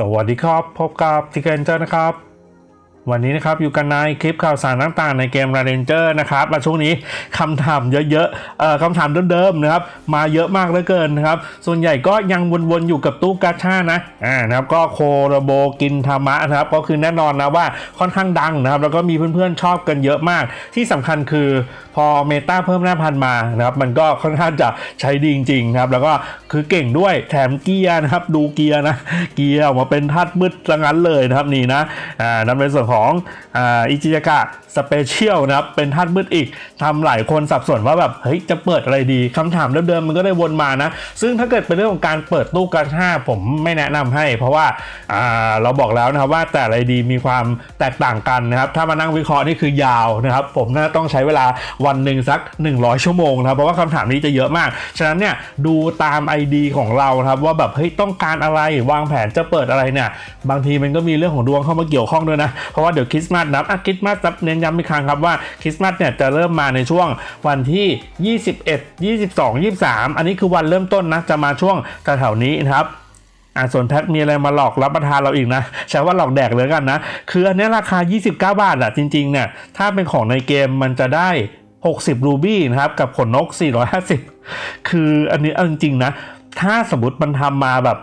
สวัสดีครับ พบกับทิเกนเจอร์นะครับ วันนี้นะครับอยู่กันในคลิปข่าวสารต่างๆในเกม r a d e n g e r นะครับและช่วงนี้คำถามเยอะๆเอ่อคำถามเดิมๆนะครับมาเยอะมากเหลือเกินนะครับ ส่วนใหญ่ก็ยังวนๆอยู่กับตู้กาชานะอ่านะครับก็โคโรโบกินธรรมะนะครับ ก็คือแน่นอนนะว่าค่อนข้างดังนะครับ แล้วก็มีเพื่อนๆชอบกันเยอะมาก ที่สำคัญคือพอเมตาเพิ่มหน้าพันมานะครับ มันก็ค่อนข้างจะใช้ดีจริงๆนะครับ แล้วก็คือเก่งด้วยแถมเกียร์นะครับ ดูเกียร์นะเกียร์ออกมาเป็นธาตุมืดซะงั้นเลยนะครับนี่นะอ่านั่นเป็นส่วนของอ่าอิจิยากะสเปเชียลนะครับเป็นธาตุมืดอีกทำหลายคนสับสนว่าแบบเฮ้ยจะเปิดอะไรดีคำถามเดิมๆมันก็ได้วนมานะ ซึ่งถ้าเกิดเป็นเรื่องของการเปิดตู้การห้าผมไม่แนะนำให้ เพราะว่าาเราบอกแล้วนะครับว่าแต่อะไรดีมีความแตกต่างกันนะครับถ้ามานั่งวิเคราะห์นี่คือยาวนะครับผมน่าต้องใช้เวลาวันหนึ่งสัก 100 ชั่วโมงนะครับเพราะว่าคำถามนี้จะเยอะมาก ฉะนั้นเนี่ยดูตาม ID ของเราครับว่าแบบเฮ้ยต้องการอะไรวางแผนจะเปิดอะไรเนี่ยบางทีมันก็มีเรื่องของดวงเข้ามาเกี่ยวข้องด้วยนะเพราะว่าเดี๋ยวคริสต์มาสนะอะคริสต์มาสเน้นย้ำอีกครั้งครับว่าคริสต์มาสเนี่ยจะเริ่มมาในช่วงวันที่ 21 22 23 อันนี้คือวันเริ่มต้นนะจะมาช่วงแถวๆนี้นะครับอ่าส่วนแพ็คมีอะไรมาหลอกรับประทานเราอีกนะใช้ว่าหลอกแดกเลยกันนะ คืออันนี้ราคา 29 บาทอะจริงๆเนี่ยถ้าเป็นของในเกมมันจะได้ 60 รูบี้นะครับ กับขนนก 450 คืออันนี้เอาจริงๆนะ ถ้าสมมติมันทำมาแบบ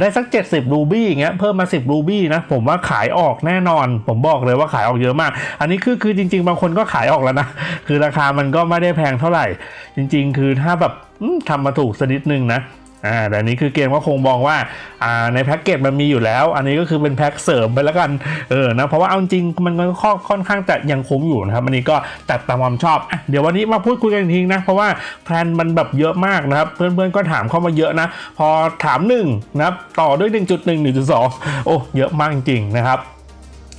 ได้สัก 70 รูบี้อย่างเงี้ยเพิ่มมา 10 รูบี้นะ ผมว่าขายออกแน่นอน ผมบอกเลยว่าขายออกเยอะมาก อันนี้คือคือจริง ๆ บางคนก็ขายออกแล้วนะ คือราคามันก็ไม่ได้แพงเท่าไหร่ จริง ๆ คือถ้าแบบทำมาถูกสักนิดนึงนะ อ่าแต่นี้คือเกมก็คงมองว่าอ่าในแพ็กเกจมันมีอยู่แล้ว อันนี้ก็คือเป็นแพ็กเสริมไปแล้วกันเออนะเพราะว่าเอาจริงมันก็ค่อนค่อนข้างจะยังคุ้มอยู่นะครับอันนี้ก็ตัดตามความชอบอเดี๋ยววันนี้มาพูดคุยกันทีนะเพราะว่าแพลนมันแบบเยอะมากนะครับเพื่อนๆก็ถามเข้ามาเยอะนะ พอถาม1นะครับต่อด้วย 1.1 1.2 โอ้เยอะมากจริงๆนะครับ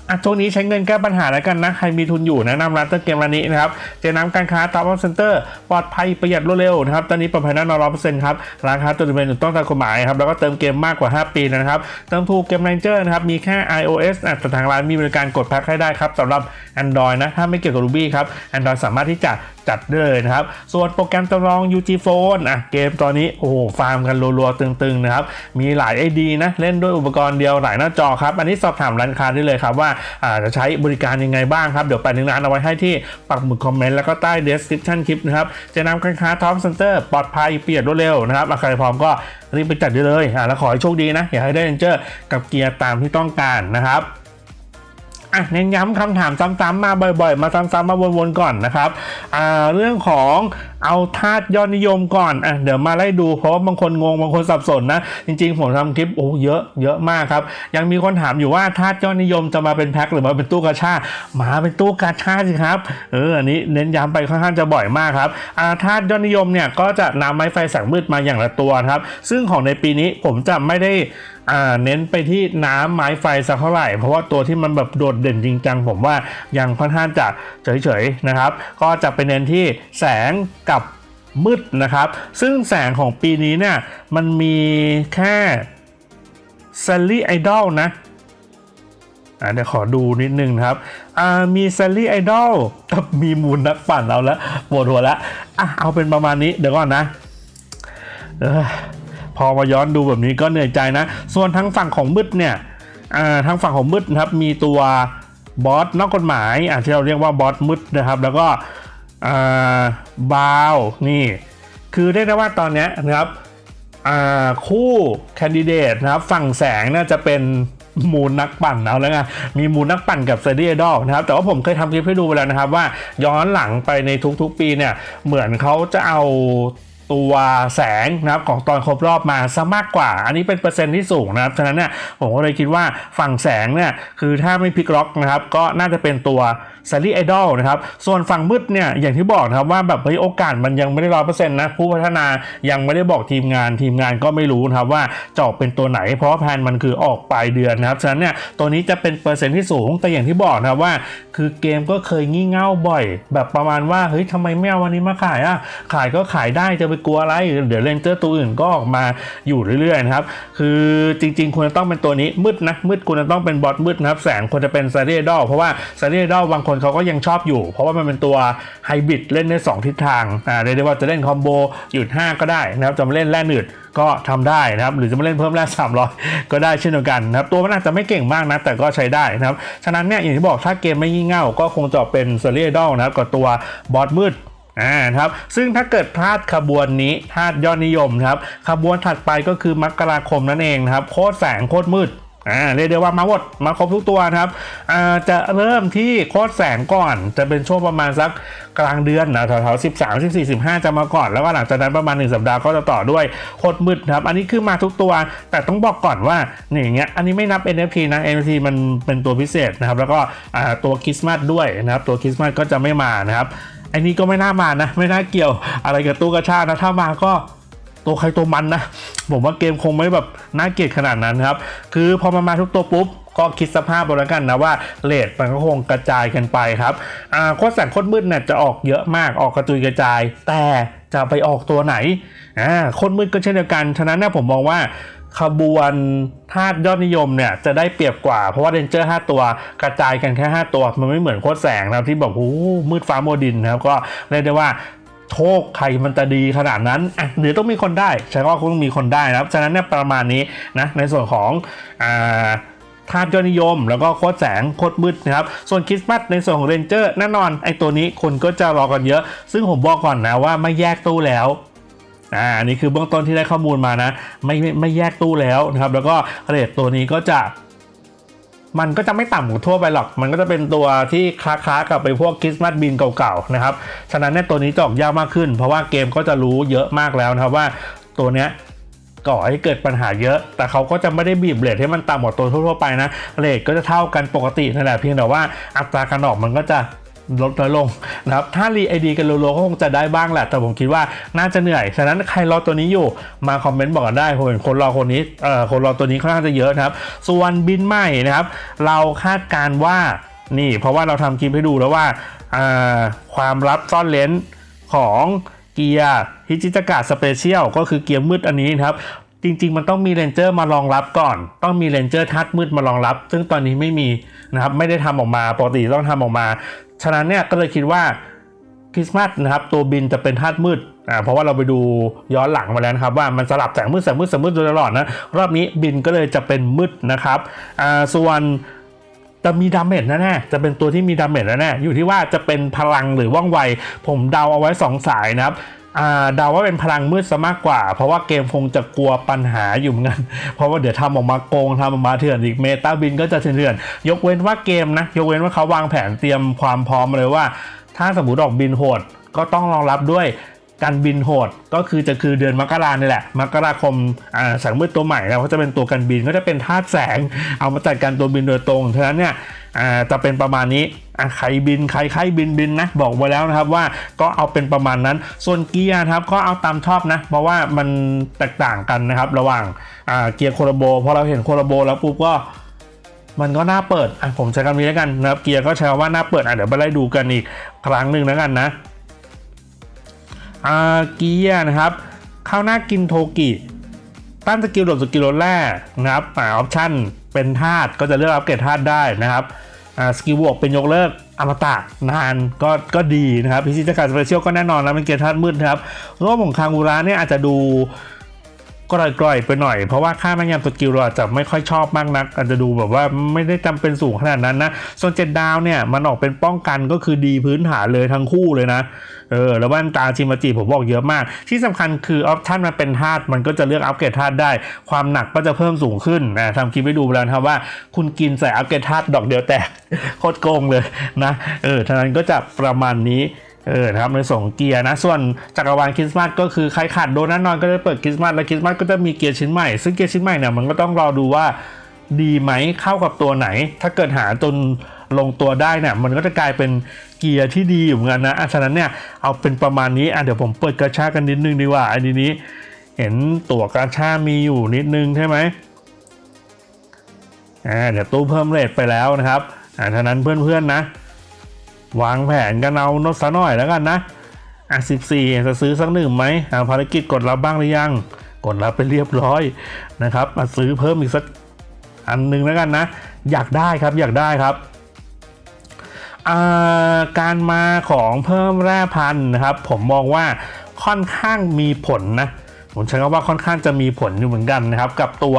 อะช่วงนี้ใช้เงินแก้ปัญหาแล้วกันนะ ใครมีทุนอยู่แนะนำร้านเตอร์เกมร้านนี้นะครับ เจน้ำการค้าท็อปอัพเซ็นเตอร์ปลอดภัยประหยัดรวดเร็วนะครับ ตอนนี้ปลอดภัยแน่นอนร้อยเปอร์เซ็นต์ครับราคาตัวเป็นถูกต้องตามกฎหมายครับ แล้วก็เติมเกมมากกว่า 5 ปีนะครับ เติมถูกเกม Ranger นะครับ มีแค่ iOS อะแต่ทางร้านมีบริการกดแพ็คให้ได้ครับสำหรับ Android นะ ถ้าไม่เกี่ยวกับ Ruby ครับ Android สามารถที่จะจัดได้เลยนะครับ ส่วนโปรแกรมจำลอง UG Phone อะเกมตอนนี้โอ้โหฟาร์มกันรัวๆตึงๆนะครับ มีหลาย ID นะเล่นด้วยอุปกรณ์เดียวหลายหน้าจอครับ อันนี้สอบถามร้านค้าได้เลยครับว่าจะใช้บริการยังไงบ้างครับ เดี๋ยวไปหนึ่งร้านเอาไว้ให้ที่ปักหมุดคอมเมนต์แล้วก็ใต้ description คลิปนะครับจะนำการค้าท็อปเซ็นเตอร์ปลอดภัยเปลี่ยนรวดเร็วนะครับใครพร้อมก็รีบไปจัดได้เลยอ่าแล้วขอให้โชคดีนะ อยากให้ได้เรนเจอร์กับเกียร์ตามที่ต้องการนะครับ่ะเน้นย้ำคำถามซ้ำๆมาบ่อย ๆ มาซ้ำๆมาวนๆก่อนนะครับเรื่องของ เอาธาตุยอดนิยมก่อนอะเดี๋ยวมาไล่ดูเพราะว่าบางคนงงบางคนสับสนนะ จริงๆ ผมทำคลิปโอ้เยอะเยอะมากครับ ยังมีคนถามอยู่ว่าธาตุยอดนิยมจะมาเป็นแพ็คหรือมาเป็นตู้กาชามาเป็นตู้กาชาสิครับเอออันนี้เน้นย้ำไปค่อนข้างจะบ่อยมากครับอาธาตุยอดนิยมเนี่ยก็จะนำไม้ไฟแสงมืดมาอย่างละตัวครับ ซึ่งของในปีนี้ผมจะไม่ได้อ่าเน้นไปที่น้ำไม้ไฟสักเท่าไหร่ เพราะว่าตัวที่มันแบบโดดเด่นจริงจังผมว่ายังค่อนข้างจะเฉยๆนะครับ ก็จะไปเน้นที่แสงกับมืดนะครับ ซึ่งแสงของปีนี้เนี่ยมันมีแค่ซ a ลลี่ไอดอลนะอ่าเดี๋ยวขอดูนิดนึงนะครับอ่ามีซ a ลลี่ไอดอลกับมีมูลนักปั่นเอาละปวดหัวละอะเอาเป็นประมาณนี้เดี๋ยวก่อนนะออพอมาย้อนดูแบบนี้ก็เหนื่อยใจนะ ส่วนทางฝั่งของมืดเนี่ยอ่าทางฝั่งของมืดนะครับมีตัวบอสนอกกฎหมายอ่าที่เราเรียกว่าบอสมืดนะครับ แล้วก็ บาวนี่ คือเรียกได้ว่าตอนนี้นะครับคู่แคนดิเดตนะครับฝั่งแสงน่าจะเป็นมูลนักปั่นเอาแล้วไงมีมูลนักปั่นกับเซเดียดอกนะครับ แต่ว่าผมเคยทำคลิปให้ดูไปแล้วนะครับ ว่าย้อนหลังไปในทุกๆปีเนี่ย เหมือนเขาจะเอาตัวแสงนะครับของตอนครบรอบมาซะมากกว่า อันนี้เป็นเปอร์เซ็นต์ที่สูงนะครับ ฉะนั้นเนี่ยผมก็เลยคิดว่าฝั่งแสงเนี่ยคือถ้าไม่พลิกล็อกนะครับ ก็น่าจะเป็นตัว ซ a ลลี่ไอดอลนะครับ ส่วนฝั่งมืดเนี่ยอย่างที่บอกนะครับว่าแบบเฮ้ยโอกาสมันยังไม่ได้ร้อยเปอร์เซ็นต์นะผู้พัฒนายังไม่ได้บอกทีมงานทีมงานก็ไม่รู้นะครับว่าจะออกเป็นตัวไหน เพราะแพนมันคือออกปลายเดือนนะครับฉะนั้นเนี่ยตัวนี้จะเป็นเปอร์เซ็นต์ที่สูงแต่อย่างที่บอกนะครับว่า คือเกมก็เคยงี่เง่าบ่อย แบบประมาณว่าเฮ้ยทำไมไม่เอาวันนี้มาขายอะขายก็ขายได้จะไปกลัวอะไรเดี๋ยวเรนเจอร์ตัวอื่นก็ออกมาอยู่เรื่อยๆนะครับคือจริง ๆควรจะต้องเป็นตัวนี้มืดนะมืดควรจะต้องเป็นบอสมืดนะครับแสงควรจะเป็นซารียดอเพราะว่าซารีดอบางคนเขาก็ยังชอบอยู่ เพราะว่ามันเป็นตัวไฮบริดเล่นได้สองทิศทางอ่าเรียกได้ว่าจะเล่นคอมโบหยุด 5 ก็ได้นะครับจะมาเล่นแร่หนืดก็ทำได้นะครับหรือจะมาเล่นเพิ่มแร่300 ก็ได้เช่นเดียวกันนะครับตัวมันอาจจะไม่เก่งมากนะแต่ก็ใช้ได้นะครับฉะนั้นเนี่ยอย่างที่บอกถ้าเกมไม่งี่งเง่าก็คงจะเป็นซเรียดอลนะครับกับตัวบอสมืดอ่าครับซึ่งถ้าเกิดพลาดขบวนนี้พลาดยอดนิยมครับขบวนถัดไปก็คือมกราคมนั่นเองนะครับโคตรแสงโคตรมืด อ่าเรียกได้ว่ามาหมดมาครบทุกตัวนะครับอ่าจะเริ่มที่โคตรแสงก่อนจะเป็นช่วงประมาณสักกลางเดือนนะแถวๆสิบสามสิบสี่สิบห้าจะมาก่อน แล้วก็หลังจากนั้นประมาณหนึ่งสัปดาห์ก็จะต่อด้วยโคตรมืดครับ อันนี้คือมาทุกตัว แต่ต้องบอกก่อนว่านี่อย่างเงี้ยอันนี้ไม่นับ NFT นะ NFT มันเป็นตัวพิเศษนะครับ แล้วก็อ่าตัวคริสต์มาสด้วยนะครับ ตัวคริสต์มาสก็จะไม่มานะครับอันนี้ก็ไม่น่ามานะ ไม่น่าเกี่ยวอะไรกับตู้กระชานะถ้ามาก็ ตัวใครตัวมันนะ ผมว่าเกมคงไม่แบบน่าเกลียดขนาดนั้นครับ คือพอมันมาทุกตัวปุ๊บก็คิดสภาพเอาแล้วกันนะว่าเลทมันก็คงกระจายกันไปครับอ่าโคตรแสงโคตรมืดเนี่ยจะออกเยอะมากออกกระจุยกระจาย แต่จะไปออกตัวไหนอ่าโคตรมืดก็เช่นเดียวกันฉะนั้นเนี่ยผมมองว่าขบวนธาตุยอดนิยมเนี่ยจะได้เปรียบกว่าเพราะว่าเรนเจอร์5ตัวกระจายกันแค่ 5 ตัว มันไม่เหมือนโคตรแสงนะที่บอกโอ้มืดฟ้าโมดินนะครับก็เรียกได้ว่า โชคใครมันจะดีขนาดนั้นอะหรือต้องมีคนได้ใช่ว่าคงต้องมีคนได้นะครับฉะนั้นเนี่ยประมาณนี้นะในส่วนของอ่าธาตุยอดนิยม แล้วก็โคตรแสงโคตรมืดนะครับ ส่วนคริสต์มาสในส่วนของเรนเจอร์แน่นอนไอตัวนี้คนก็จะรอกันเยอะ ซึ่งผมบอกก่อนนะว่าไม่แยกตู้แล้วอ่านนี้คือเบื้องต้นที่ได้ข้อมูลมานะไม่ไม่ไม่แยกตู้แล้วนะครับ แล้วก็เรทตัวนี้ก็จะ มันก็จะไม่ต่ำกว่าทั่วไปหรอก มันก็จะเป็นตัวที่คล้าๆกับไปพวกคริสต์มาสบินเก่าๆนะครับ ฉะนั้นเนี่ยตัวนี้จะออกยากมากขึ้น เพราะว่าเกมก็จะรู้เยอะมากแล้วนะครับว่าตัวเนี้ยก่อให้เกิดปัญหาเยอะ แต่เขาก็จะไม่ได้บีบเลทให้มันต่ำกว่าตัวทั่วๆไปนะเลทก็จะเท่ากันปกตินั่นแหละเพียงแต่ว่าอัตราการออกมันก็จะ ลดน้อยลงนะครับถ้ารีไอดีกันรัวๆก็คงจะได้บ้างแหละ แต่ผมคิดว่าน่าจะเหนื่อย ฉะนั้นใครรอตัวนี้อยู่มาคอมเมนต์บอกกันได้ผมเห็นคนรอคนนี้เอ่อคนรอตัวนี้ค่อนข้างจะเยอะนะครับ ส่วนบินใหม่นะครับ เราคาดการณ์ว่านี่ เพราะว่าเราทำคลิปให้ดูแล้วว่าความลับซ่อนเลนของเกียร์ฮิจิตากะสเปเชียลก็คือเกียร์มืดอันนี้นะครับ จริง ๆ มันต้องมีเรนเจอร์มารองรับก่อน ต้องมีเรนเจอร์ทัดมืดมารองรับ ซึ่งตอนนี้ไม่มีนะครับไม่ได้ทำออกมาปกติต้องทำออกมา ฉะนั้นเนี่ยก็เลยคิดว่าคริสต์มาสนะครับตัวบินจะเป็นทัดมืดอ่าเพราะว่าเราไปดูย้อนหลังมาแล้วนะครับว่ามันสลับแสงมืดแสงมืดแสงมืดโดยตลอดนะรอบนี้บินก็เลยจะเป็นมืดนะครับอ่าส่วนจะมีดาเมจแน่ๆจะเป็นตัวที่มีดาเมจแน่ๆอยู่ที่ว่าจะเป็นพลังหรือว่องไว ผมเดาเอาไว้ 2 สายนะครับ เดาว่าเป็นพลังมืดซะมากกว่า เพราะว่าเกมคงจะกลัวปัญหาอยู่เหมือนกัน เพราะว่าเดี๋ยวทำออกมาโกงทำออกมาเถื่อนอีกเมตาบินก็จะเถื่อน ยกเว้นว่าเกมนะ ยกเว้นว่าเขาวางแผนเตรียมความพร้อมมาเลยว่า ถ้าสมมติออกบินโหดก็ต้องรองรับด้วยการบินโหดก็คือจะคือเดือนมกราเนี่แหละ มกราคมแสงมืดตัวใหม่แล้วก็จะเป็นตัวกันบินก็จะเป็นธาตุแสง เอามาจัดการตัวบินโดยตรงฉะนั้นเนี่ย อ่าจะเป็นประมาณนี้อะใครบินใครใครบินบินนะบอกไว้แล้วนะครับว่าก็เอาเป็นประมาณนั้น ส่วนเกียร์ครับก็เอาตามชอบนะ เพราะว่ามันแตกต่างกันนะครับ ระหว่างอ่าเกียร์โคโรโบพอเราเห็นโคโรโบแล้วปุ๊บก็มันก็น่าเปิดอะผมใช้คำนี้แล้วกันนะครับเกียร์ก็ใช้คำว่าน่าเปิดอะเดี๋ยวไปไล่ดูกันอีกครั้งหนึ่งแล้วกันนะอ่าเกียร์นะครับข้าวหน้ากินโทกิตั้งสกิลโดดสกิลลดแร่นะครับอ่าออปชั่น เป็นธาตุก็จะเลือกอัปเกรดธาตุได้นะครับสกิลบวกเป็นยกเลิกอมตะนานก็ก็ดีนะครับพิชิตการสเปเชียลก็แน่นอนแล้วเป็นเกรดธาตุมืดครับรอบของคางบูระเนี่ยอาจจะดู กร่อยๆไปหน่อย เพราะว่าค่าแม่นยำสกิลเราอาจจะไม่ค่อยชอบมากนัก อาจจะดูแบบว่าไม่ได้จำเป็นสูงขนาดนั้นนะส่วนเจ็ดดาวเนี่ยมันออกเป็นป้องกันก็คือดีพื้นฐานเลยทั้งคู่เลยนะเออแล้วแว่นตาจิมาจิผมบอกเยอะมาก ที่สำคัญคือออปชั่นมันเป็นธาตุมันก็จะเลือกอัปเกรดธาตุได้ ความหนักก็จะเพิ่มสูงขึ้นนะทำคลิปให้ดูไปแล้วนะครับว่าคุณกินใส่อัปเกรดธาตุดอกเดียวแตกโคตรโกงเลยนะเออฉะนั้นก็จะประมาณนี้ เออนะครับในส่งเกียร์นะส่วนจักรวาลคริสต์มาสก็คือใครขาดโดนแน่นอนก็จะเปิดคริสต์มาสและคริสต์มาสก็จะมีเกียร์ชิ้นใหม่ซึ่งเกียร์ชิ้นใหม่เนี่ยมันก็ต้องรอดูว่าดีไหมเข้ากับตัวไหน ถ้าเกิดหาจนลงตัวได้เนี่ยมันก็จะกลายเป็นเกียร์ที่ดีอยู่เหมือนกันนะอะฉะนั้นเนี่ยเอาเป็นประมาณนี้อะเดี๋ยวผมเปิดกระชากันนิดนึงดีกว่าอันนี้เห็นตัวกระชามีอยู่นิดนึงใช่ไหมอ่าเดี๋ยวตู้เพิ่มเรทไปแล้วนะครับอ่าฉะนั้นเพื่อนๆนะ วางแผนกันเอานดซะหน่อยแล้วกันนะ อะ14จะซื้อสักหนึ่งไหมอ่าภารกิจกดรับบ้างหรือยัง กดรับไปเรียบร้อยนะครับมาซื้อเพิ่มอีกสักอันหนึ่งแล้วกันนะ อยากได้ครับอยากได้ครับอ่าการมาของเพิ่มแร่พันธุ์นะครับ ผมมองว่าค่อนข้างมีผลนะผมใช้คำว่าค่อนข้างจะมีผลอยู่เหมือนกันนะครับ กับตัว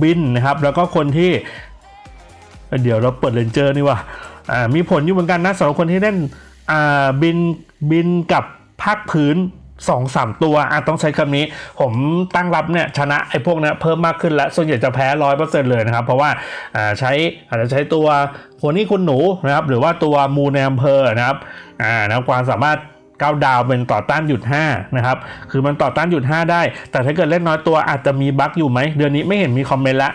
บินนะครับ แล้วก็คนที่ เดี๋ยวเราเปิดเลนเจอร์นี่ว่า อ่ามีผลอยู่เหมือนกันนะสำหรับคนที่เล่นอ่าบินบินกับภาคพื้นสองสามตัวอะต้องใช้คำนี้ ผมตั้งรับเนี่ยชนะไอ้พวกนี้เพิ่มมากขึ้นแล้วส่วนใหญ่จะแพ้ร้อยเปอร์เซ็นต์เลยนะครับ เพราะว่าอ่าใช้อาจจะใช้ตัวหัวนี่คุณหนูนะครับ หรือว่าตัวมูในอำเภอนะครับอ่านะครับความสามารถก้าวดาวเป็นต่อต้านหยุด5นะครับ คือมันต่อต้านหยุด5ได้ แต่ถ้าเกิดเล่นน้อยตัวอาจจะมีบั๊กอยู่ไหม เดือนนี้ไม่เห็นมีคอมเมนต์ละ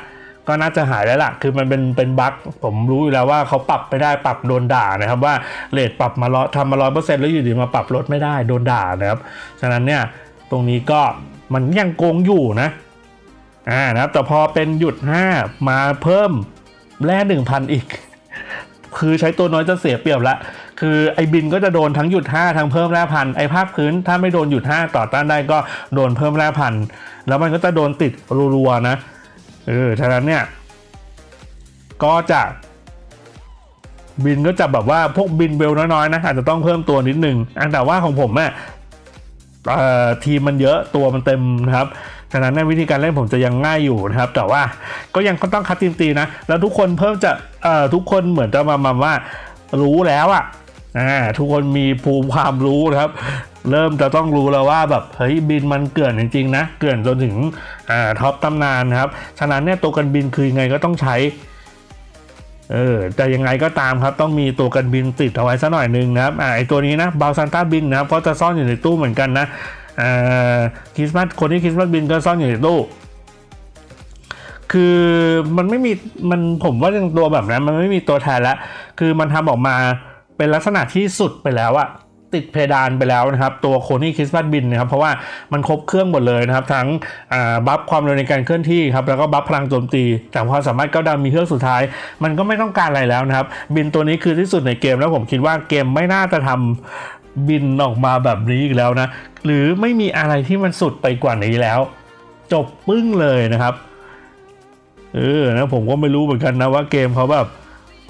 ก็น่าจะหายแล้วล่ะ คือมันเป็นเป็นบั๊กผมรู้อยู่แล้วว่าเขาปรับไม่ได้ปรับโดนด่านะครับว่าเลทปรับมาร้อยทำมาร้อยเปอร์เซ็นต์แล้วอยู่ดีมาปรับลดไม่ได้โดนด่านะครับ ฉะนั้นเนี่ยตรงนี้ก็มันยังโกงอยู่นะอ่านะครับ แต่พอเป็นหยุด 5 มาเพิ่มแร่หนึ่งพันอีก คือใช้ตัวน้อยจะเสียเปรียบละคือไอ้บินก็จะโดนทั้งหยุด 5 ทั้งเพิ่มแร่พันไอ้ภาคพื้นถ้าไม่โดนหยุด 5 ต่อต้านได้ก็โดนเพิ่มแร่พันแล้วมันก็จะโดนติดรัวๆนะ เออฉะนั้นเนี่ย ก็จะบินก็จะแบบว่าพวกบินเวลน้อยๆนะอาจจะต้องเพิ่มตัวนิดนึงอันแต่ว่าของผมอะเอ่อทีมมันเยอะตัวมันเต็มนะครับฉะนั้นในวิธีการเล่นผมจะยังง่ายอยู่นะครับ แต่ว่าก็ยังต้องคัดทีมตีนะ แล้วทุกคนเพิ่มจะทุกคนเหมือนจะมามาว่ารู้แล้วอะ อ่าทุกคนมีภูมิความรู้นะครับ เริ่มจะต้องรู้แล้วว่าแบบเฮ้ยบินมันเกลื่อนจริงๆนะเกลื่อนจนถึงอ่าท็อปตำนานนะครับฉะนั้นเนี่ยตัวกันบินคือยังไงก็ต้องใช้เออแต่ยังไงก็ตามครับต้องมีตัวกันบินติดเอาไว้สักหน่อยหนึ่งนะครับอ่าไอตัวนี้นะบาวซันต้าบินนะครับก็จะซ่อนอยู่ในตู้เหมือนกันนะอ่าคริสต์มาสคนที่คริสต์มาสบินก็ซ่อนอยู่ในตู้คือมันไม่มีมันผมว่าอย่างตัวแบบนั้นมันไม่มีตัวแทนล้วคือมันทำออกมา เป็นลักษณะที่สุดไปแล้วอะติดเพดานไปแล้วนะครับ ตัวโคนี่คริสต์มาสบินนะครับ เพราะว่ามันครบเครื่องหมดเลยนะครับ ทั้งบัฟความเร็วในการเคลื่อนที่ครับ แล้วก็บัฟพลังโจมตี แต่ความสามารถก้าวดาวมีเครื่องสุดท้าย มันก็ไม่ต้องการอะไรแล้วนะครับ บินตัวนี้คือที่สุดในเกมแล้วผมคิดว่าเกมไม่น่าจะทำบินออกมาแบบนี้อีกแล้วนะ หรือไม่มีอะไรที่มันสุดไปกว่านี้แล้ว จบปึ้งเลยนะครับเออนะผมก็ไม่รู้เหมือนกันนะว่าเกมเขาแบบ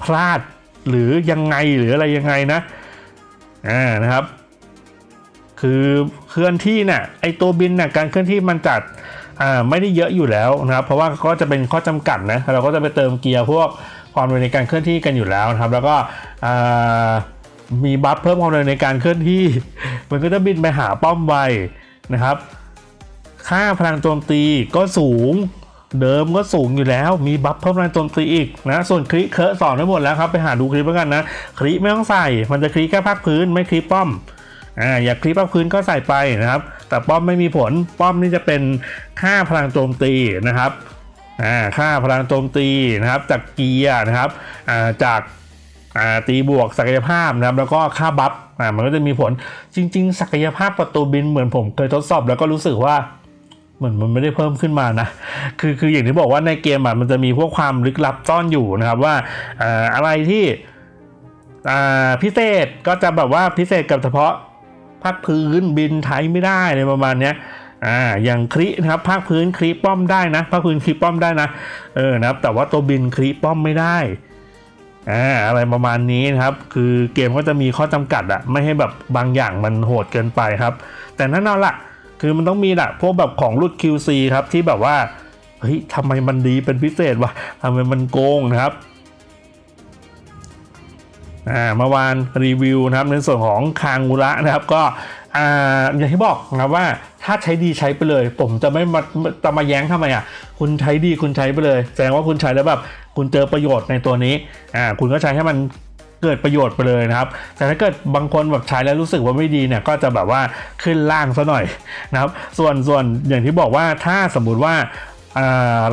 พลาด หรือยังไงหรืออะไรยังไงนะอ่านะครับ คือเคลื่อนที่เนี่ยไอตัวบินเนี่ยการเคลื่อนที่มันจัดอ่าไม่ได้เยอะอยู่แล้วนะครับ เพราะว่าก็จะเป็นข้อจำกัดนะเราก็จะไปเติมเกียร์พวกความเร็วในการเคลื่อนที่กันอยู่แล้วนะครับ แล้วก็อ่ามีบัฟเพิ่มความเร็วในการเคลื่อนที่ มันก็จะบินไปหาป้อมไวนะครับ ค่าพลังโจมตีก็สูง เดิมก็สูงอยู่แล้ว มีบัฟเพิ่มพลังโจมตีอีกนะ ส่วนคลิเคอะสอนได้หมดแล้วครับ ไปหาดูคลิปแล้วกันนะ คลิไม่ต้องใส่ มันจะคลิแค่ภาคพื้นไม่คลิป้อม อ่า อยากคลิปภาคพื้นก็ใส่ไปนะครับ แต่ป้อมไม่มีผล ป้อมนี่จะเป็นค่าพลังโจมตีนะครับ อ่า ค่าพลังโจมตีนะครับ จากเกียร์นะครับ อ่า จากอ่าตีบวกศักยภาพนะครับแล้วก็ค่าบัฟอ่ามันก็จะมีผลจริง ๆ ศักยภาพประตูบินเหมือนผมเคยทดสอบ แล้วก็รู้สึกว่า เหมือนมันไม่ได้เพิ่มขึ้นมานะ คือคืออย่างที่บอกว่าในเกมอะมันจะมีพวกความลึกลับซ่อนอยู่นะครับว่าอะไรที่พิเศษก็จะแบบว่าพิเศษกับเฉพาะภาคพื้นบินไทยไม่ได้อะไรประมาณเนี้ยอ่าอย่างคลินะครับภาคพื้นคลิป้อมได้นะภาคพื้นคลิป้อมได้นะเออนะครับ แต่ว่าตัวบินคลิป้อมไม่ได้อ่าอะไรประมาณนี้นะครับ คือเกมก็จะมีข้อจำกัดอะไม่ให้แบบบางอย่างมันโหดเกินไปครับ แต่นั่นเอาละ คือมันต้องมีแหละพวกแบบของรุ่น QC ครับที่แบบว่าเฮ้ยทำไมมันดีเป็นพิเศษวะทำไมมันโกงนะครับอ่าเมื่อวานรีวิวนะครับในส่วนของคางมูระนะครับก็อ่าอย่างที่บอกนะว่าถ้าใช้ดีใช้ไปเลย ผมจะไม่มาจะมาแย้งทำไมอะคุณใช้ดีคุณใช้ไปเลย แสดงว่าคุณใช้แล้วแบบคุณเจอประโยชน์ในตัวนี้อ่าคุณก็ใช้ให้มัน เกิดประโยชน์ไปเลยนะครับ แต่ถ้าเกิดบางคนแบบใช้แล้วรู้สึกว่าไม่ดีเนี่ยก็จะแบบว่าขึ้นล่างซะหน่อยนะครับ ส่วนส่วนอย่างที่บอกว่าถ้าสมมุติว่า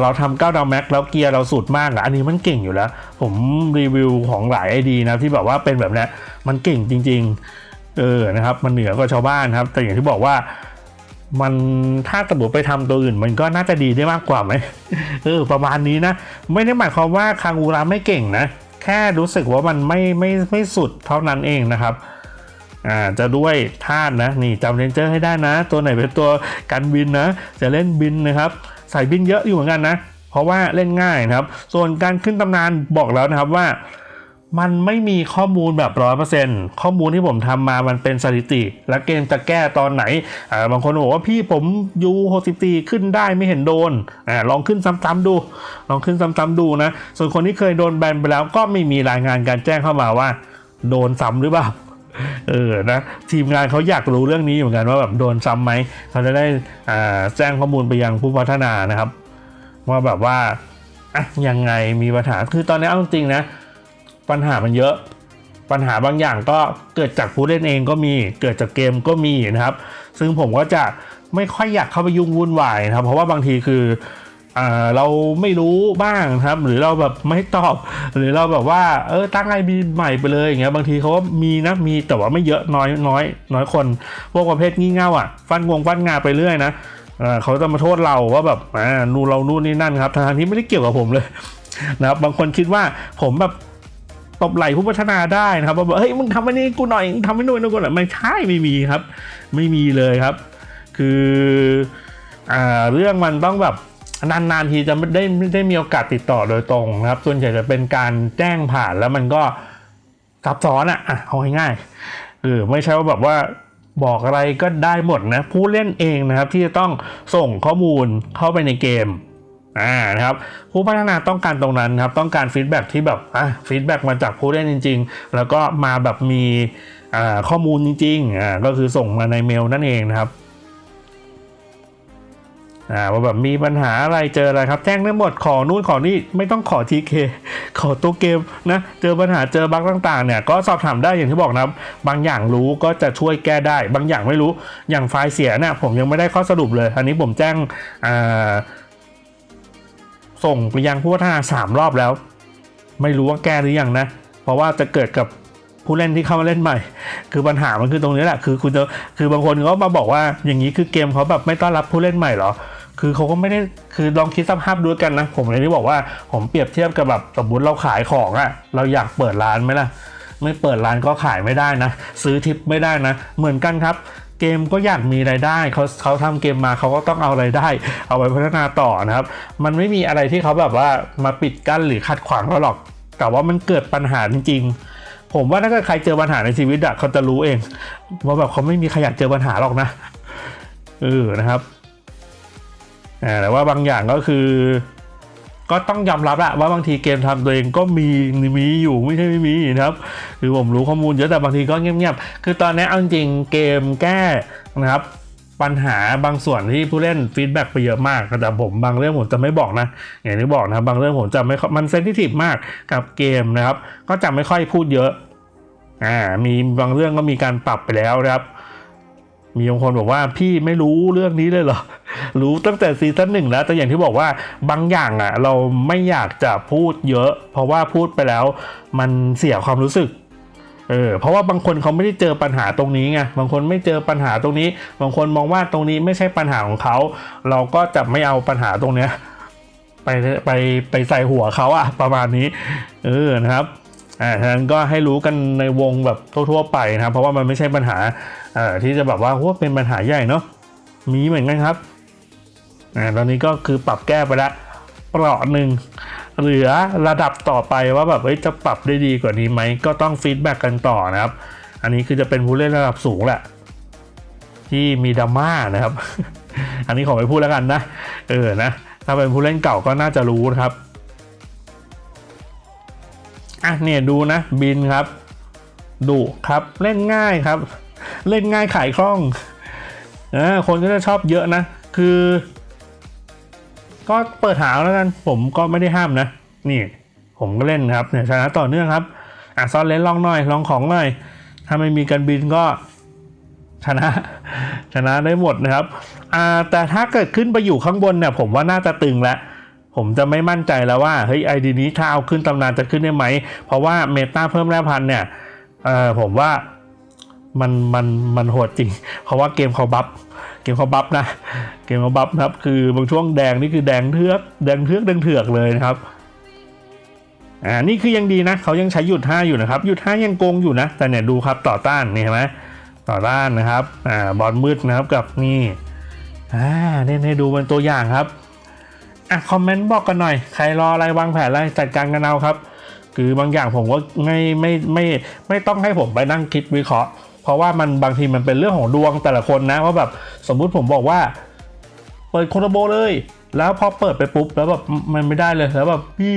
เราทำ9ดาวแม็กแล้วเกียร์เราสุดมากอะอันนี้มันเก่งอยู่แล้ว ผมรีวิวของหลายไอดีนะที่แบบว่าเป็นแบบนี้มันเก่งจริง ๆ เออนะครับ มันเหนือกว่าชาวบ้านครับ แต่อย่างที่บอกว่ามันถ้าสมมติไปทำตัวอื่น มันก็น่าจะดีได้มากกว่าไหมเออประมาณนี้นะ ไม่ได้หมายความว่าคางอูราไม่เก่งนะ แค่รู้สึกว่ามันไม่ไม่ไม่สุดเท่านั้นเองนะครับอ่าจะด้วยธาตุนะนี่จำเรนเจอร์ให้ได้นะ ตัวไหนเป็นตัวกันบินนะ จะเล่นบินนะครับใส่บินเยอะอยู่เหมือนกันนะ เพราะว่าเล่นง่ายนะครับ ส่วนการขึ้นตำนานบอกแล้วนะครับว่า มันไม่มีข้อมูลแบบร้อยเปอร์เซนต์ข้อมูลที่ผมทำมามันเป็นสถิติ และเกมจะแก้ตอนไหนอ่าบางคนบอกว่าพี่ผมยูหกสิบตีขึ้นได้ไม่เห็นโดนอ่าลองขึ้นซ้ำๆดู ลองขึ้นซ้ำๆดูนะ ส่วนคนที่เคยโดนแบนไปแล้วก็ไม่มีรายงานการแจ้งเข้ามาว่า โดนซ้ำหรือเปล่าเออนะทีมงานเขาอยากรู้เรื่องนี้เหมือนกันว่าแบบโดนซ้ำไหมเขาจะได้อ่าแจ้งข้อมูลไปยังผู้พัฒนานะครับ ว่าแบบว่าอะยังไงมีปัญหาคือตอนนี้เอาจริงๆนะ ปัญหามันเยอะ ปัญหาบางอย่างก็เกิดจากผู้เล่นเองก็มีเกิดจากเกมก็มีนะครับ ซึ่งผมก็จะไม่ค่อยอยากเข้าไปยุ่งวุ่นวายนะครับ เพราะว่าบางทีคืออ่าเราไม่รู้บ้างนะครับ หรือเราแบบไม่ตอบ หรือเราแบบว่าเออตั้งไอบีใหม่ไปเลยอย่างเงี้ยบางทีเขาก็มีนะมีแต่ว่าไม่เยอะน้อยน้อยน้อยคนพวกประเภทงี่เง่าอะฟันงวงฟันงาไปเรื่อยนะเอ่อเขาจะมาโทษเราว่าแบบอ่านูนเรานู่นนี่นั่นครับทางที่ไม่ได้เกี่ยวกับผมเลยนะครับบางคนคิดว่าผมแบบ ตบไหล่ผู้พัฒนาได้นะครับว่าเฮ้ยมึงทำอันนี้กูหน่อยมึงทำให้นู่นนู่นกูหน่อยไม่ใช่ไม่มีครับ ไม่มีเลยครับ คืออ่าเรื่องมันต้องแบบนานๆทีจะไม่ได้ไม่ได้มีโอกาสติดต่อโดยตรงนะครับ ส่วนใหญ่จะเป็นการแจ้งผ่านแล้วมันก็ซับซ้อนอะอะเอาง่ายๆเออไม่ใช่ว่าแบบว่าบอกอะไรก็ได้หมดนะผู้เล่นเองนะครับที่จะต้องส่งข้อมูลเข้าไปในเกม อ่านะครับผู้พัฒนาต้องการตรงนั้นครับต้องการฟีดแบ็กที่แบบอะฟีดแบ็กมาจากผู้เล่นจริง ๆ แล้วก็มาแบบมีอ่าข้อมูลจริงๆอ่าก็คือส่งมาในเมลนั่นเองนะครับอ่าว่าแบบมีปัญหาอะไรเจออะไรครับ แจ้งได้หมดขอนู่นขอนี่ไม่ต้องขอทีเคขอตัวเกมนะเจอปัญหาเจอบั๊กต่างๆเนี่ยก็สอบถามได้อย่างที่บอกนะครับบางอย่างรู้ก็จะช่วยแก้ได้ บางอย่างไม่รู้อย่างไฟล์เสียเนี่ยผมยังไม่ได้ข้อสรุปเลย อันนี้ผมแจ้งอ่า ส่งไปยังผู้พัฒนาสามรอบแล้ว ไม่รู้ว่าแก้หรือยังนะ เพราะว่าจะเกิดกับผู้เล่นที่เข้ามาเล่นใหม่ คือปัญหามันคือตรงนี้แหละ คือคุณจะคือบางคนก็มาบอกว่าอย่างนี้คือเกมเขาแบบไม่ต้อนรับผู้เล่นใหม่เหรอ คือเขาก็ไม่ได้คือลองคิดสภาพดูกันนะ ผมเลยที่บอกว่าผมเปรียบเทียบกับแบบสมมติเราขายของอะเราอยากเปิดร้านไหมล่ะไม่เปิดร้านก็ขายไม่ได้นะ ซื้อทิปไม่ได้นะ เหมือนกันครับ เกมก็อยากมีรายได้เขาเขาทำเกมมาเขาก็ต้องเอารายได้ เอาไว้พัฒนาต่อนะครับ มันไม่มีอะไรที่เขาแบบว่ามาปิดกั้นหรือขัดขวางเราหรอก แต่ว่ามันเกิดปัญหาจริงๆ ผมว่าถ้าเกิดใครเจอปัญหาในชีวิตอะเขาจะรู้เอง ว่าแบบเขาไม่มีใครอยากเจอปัญหาหรอกนะเออนะครับแต่ว่าบางอย่างก็คือ ก็ต้องยอมรับอะว่าบางทีเกมทำตัวเองก็มีมีอยู่ไม่ใช่ไม่มีนะครับคือผมรู้ข้อมูลเยอะแต่บางทีก็เงียบๆคือตอนนี้เอาจริงเกมแก้นะครับปัญหาบางส่วนที่ผู้เล่นฟีดแบ็กไปเยอะมากแต่ผมบางเรื่องผมจะไม่บอกนะ อย่างที่บอกนะบางเรื่องผมจะไม่มันเซนซิทีฟมากกับเกมนะครับ ก็จะไม่ค่อยพูดเยอะอ่ามีบางเรื่องก็มีการปรับไปแล้วนะครับ มีบางคนบอกว่าพี่ไม่รู้เรื่องนี้เลยเหรอ รู้ตั้งแต่ซีซั่นหนึ่งแล้ว แต่อย่างที่บอกว่าบางอย่างอะ เราไม่อยากจะพูดเยอะ เพราะว่าพูดไปแล้ว มันเสียความรู้สึกเออเพราะว่าบางคนเขาไม่ได้เจอปัญหาตรงนี้ไงบางคนไม่เจอปัญหาตรงนี้ บางคนมองว่าตรงนี้ไม่ใช่ปัญหาของเขา เราก็จะไม่เอาปัญหาตรงเนี้ยไปไปไปใส่หัวเขาอะประมาณนี้เออนะครับ อ่าฉะนั้นก็ให้รู้กันในวงแบบทั่วๆไปนะครับ เพราะว่ามันไม่ใช่ปัญหาอ่อที่จะแบบว่าว่าเป็นปัญหาใหญ่เนาะมีเหมือนกันครับอ่าตอนนี้ก็คือปรับแก้ไปละเปราะหนึ่งเหลือระดับต่อไปว่าแบบเอ้ยจะปรับได้ดีกว่านี้ไหมก็ต้องฟีดแบ็กกันต่อนะครับ อันนี้คือจะเป็นผู้เล่นระดับสูงแหละ ที่มีดราม่านะครับ อันนี้ขอไม่พูดแล้วกันนะ เออนะ ถ้าเป็นผู้เล่นเก่าก็น่าจะรู้นะครับ อะเนี่ยดูนะบินครับดุครับเล่นง่ายครับ เล่นง่ายขายคล่องอ่าคนก็จะชอบเยอะนะ คือ ก็เปิดหาแล้วกัน ผมก็ไม่ได้ห้ามนะ นี่ ผมก็เล่นครับเนี่ยชนะต่อเนื่องครับอะซ่อนเลนลองหน่อยลองของหน่อย ถ้าไม่มีการบินก็ชนะชนะได้หมดนะครับอ่าแต่ถ้าเกิดขึ้นไปอยู่ข้างบนเนี่ย ผมว่าน่าจะตึงแล้ว ผมจะไม่มั่นใจแล้วว่าเฮ้ยไอดีนี้ถ้าเอาขึ้นตำนานจะขึ้นได้ไหม เพราะว่าเมตาเพิ่มแร่พันเนี่ยเออผมว่ามันมันมันโหดจริง เพราะว่าเกมเขาบัฟเกมเขาบัฟนะ เกมเขาบัฟนะครับ คือบางช่วงแดงนี่คือแดงเทือกแดงเทือกแดงเถือกเลยนะครับอ่านี่คือยังดีนะเขายังใช้หยุด 5 อยู่นะครับหยุด 5 ยังโกงอยู่นะ แต่เนี่ยดูครับต่อต้านนี่เห็นไหมต่อต้านนะครับอ่าบอลมืดนะครับกับนี่อ่าเล่นให้ดูเป็นตัวอย่างครับ อะคอมเมนต์บอกกันหน่อย ใครรออะไรวางแผนอะไรจัดการกันเอาครับ คือบางอย่างผมก็ไม่ไม่ไม่ไม่ต้องให้ผมไปนั่งคิดวิเคราะห์ เพราะว่ามันบางทีมันเป็นเรื่องของดวงแต่ละคนนะว่าแบบสมมุติผมบอกว่า เปิดโคโนโบเลย แล้วพอเปิดไปปุ๊บแล้วแบบมันไม่ได้เลยแล้วแบบพี่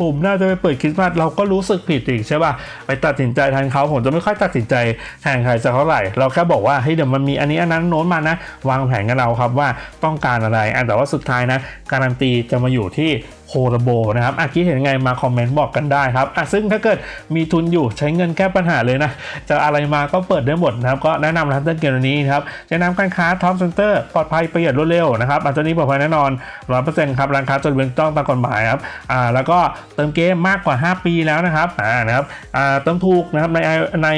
ผมน่าจะไปเปิดคริสต์มาสเราก็รู้สึกผิดอีกใช่ป่ะไปตัดสินใจแทนเขาผมจะไม่ค่อยตัดสินใจแทนใครสักเท่าไหร่ เราแค่บอกว่าเฮ้ยเดี๋ยวมันมีอันนี้อันนั้นโน้นมานะ วางแผนกันเราครับว่าต้องการอะไรอะแต่ว่าสุดท้ายนะการันตีจะมาอยู่ที่ โคโรโบนะครับอะคิดเห็นยังไงมาคอมเมนต์บอกกันได้ครับอะซึ่งถ้าเกิดมีทุนอยู่ใช้เงินแก้ปัญหาเลยนะจะอะไรมาก็เปิดได้หมดนะครับก็แนะนำร้านเต้นเกมนี้นะครับจะนำการค้าท็อปเซ็นเตอร์ปลอดภัยประหยัดรวดเร็วนะครับอันนี้ปลอดภัยแน่นอนร้อยเปอร์เซ็นต์ครับร้านค้าจดทะเบียนต้องตามกฎหมายครับอ่าแล้วก็เติมเกมมากกว่า 5 ปีแล้วนะครับอ่านะครับอ่าเติมถูกนะครับในใน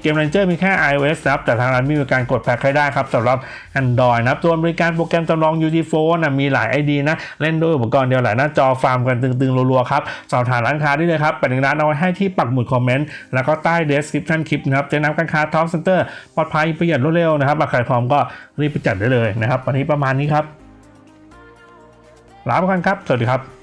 เกม Ranger มีแค่ iOS ครับแต่ทางร้านมีการกดแพ็คให้ได้ครับสำหรับ Android นะครับส่วนบริการโปรแกรมจำลอง UT Phone นะมีหลาย ID นะเล่นด้วยอุปกรณ์เดียวหลายหน้าจอฟาร์มกันตึงๆรัวๆครับสอบถามร้านค้าได้เลยครับแปดหนึ่งร้านเอาไว้ให้ที่ปักหมุดคอมเมนต์แล้วก็ใต้เดสคริปชั่นคลิปนะครับเจ๊น้ำการค้าท็อปเซ็นเตอร์ปลอดภัยประหยัดรวดเร็วนะครับราคาพร้อมก็รีบไปจัดได้เลยนะครับวันนี้ประมาณนี้ครับลาไปก่อนครับ สวัสดีครับ